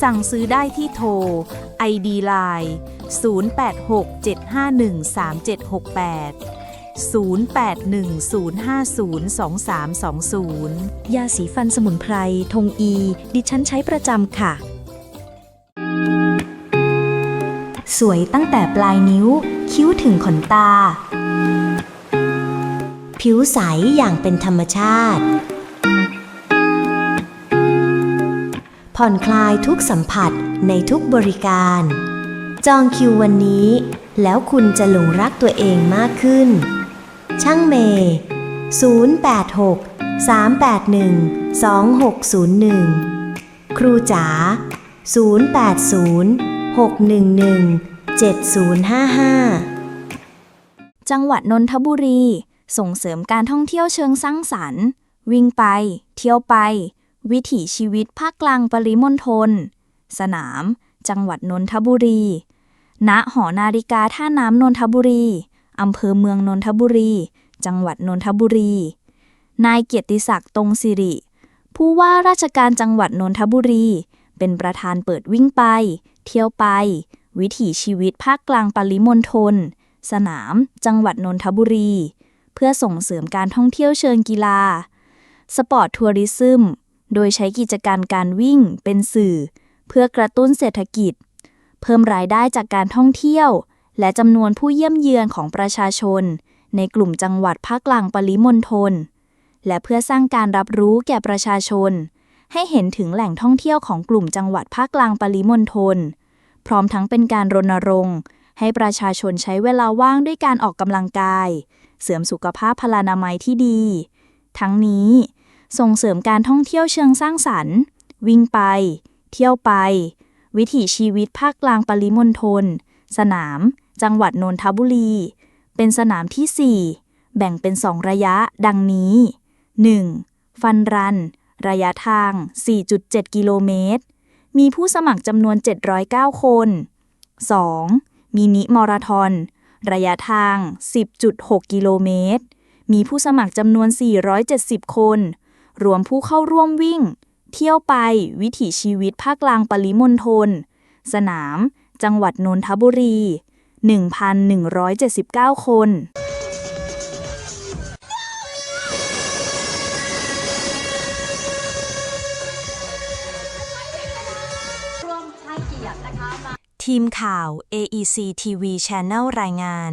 สั่งซื้อได้ที่โทร ID Line 0860502376ยาสีฟันสมุนไพร ทงอี ดิฉันใช้ประจำค่ะ สวยตั้งแต่ปลายนิ้ว คิ้วถึงขนตา ผิวใสอย่างเป็นธรรมชาติ ผ่อนคลายทุกสัมผัสในทุกบริการ จองคิววันนี้ แล้วคุณจะหลงรักตัวเองมากขึ้น ช่างเมย์086 381 2601 ครูจ๋า080 611 7055 จังหวัดนนทบุรี ส่งเสริมการท่องเที่ยวเชิงสร้างสรรค์ วิ่งไป เที่ยวไป วิถีชีวิตภาคกลางปริมณฑล สนาม จังหวัดนนทบุรี ณ หอนาฬิกาท่าน้ำนนทบุรี อำเภอเมืองนนทบุรี จังหวัดนนทบุรี นายเกียรติศักดิ์ตรงสิริ ผู้ว่าราชการจังหวัดนนทบุรี เป็นประธานเปิดวิ่งไป เที่ยวไป วิถีชีวิตภาคกลางปริมณฑล สนาม จังหวัดนนทบุรี เพื่อส่งเสริมการท่องเที่ยวเชิงกีฬา สปอร์ตทัวริซึม โดยใช้กิจการการวิ่งเป็นสื่อ เพื่อกระตุ้นเศรษฐกิจ เพิ่มรายได้จากการท่องเที่ยว และจำนวนผู้เยี่ยมเยือนของประชาชน ในกลุ่มจังหวัดภาคกลางปริมณฑลและเพื่อสร้างการรับรู้แก่ประชาชน ให้เห็นถึงแหล่งท่องเที่ยวของกลุ่มจังหวัดภาคกลางปริมณฑลพร้อมทั้งเป็นการรณรงค์ ให้ประชาชนใช้เวลาว่างด้วยการออกกำลังกาย เสริมสุขภาพพลานามัยที่ดี ทั้งนี้ ส่งเสริมการท่องเที่ยวเชิงสร้างสรรค์ วิ่งไป เที่ยวไป วิถีชีวิตภาคกลางปริมณฑลสนาม จังหวัดนนทบุรี เป็นสนามที่ 4 แบ่งเป็น 2 ระยะดังนี้ 1. ฟันรัน ระยะทาง 4.7 กิโลเมตร มีผู้สมัครจำนวน 709 คน 2. มินิมาราทอน ระยะทาง 10.6 กิโลเมตร มีผู้สมัครจำนวน 470 คน รวมผู้เข้าร่วมวิ่ง เที่ยวไปวิถีชีวิตภาคกลางปริมณฑลสนาม จังหวัดนนทบุรี 1,179 คน ทีมข่าว AEC TV Channel รายงาน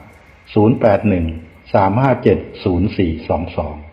081 357 0422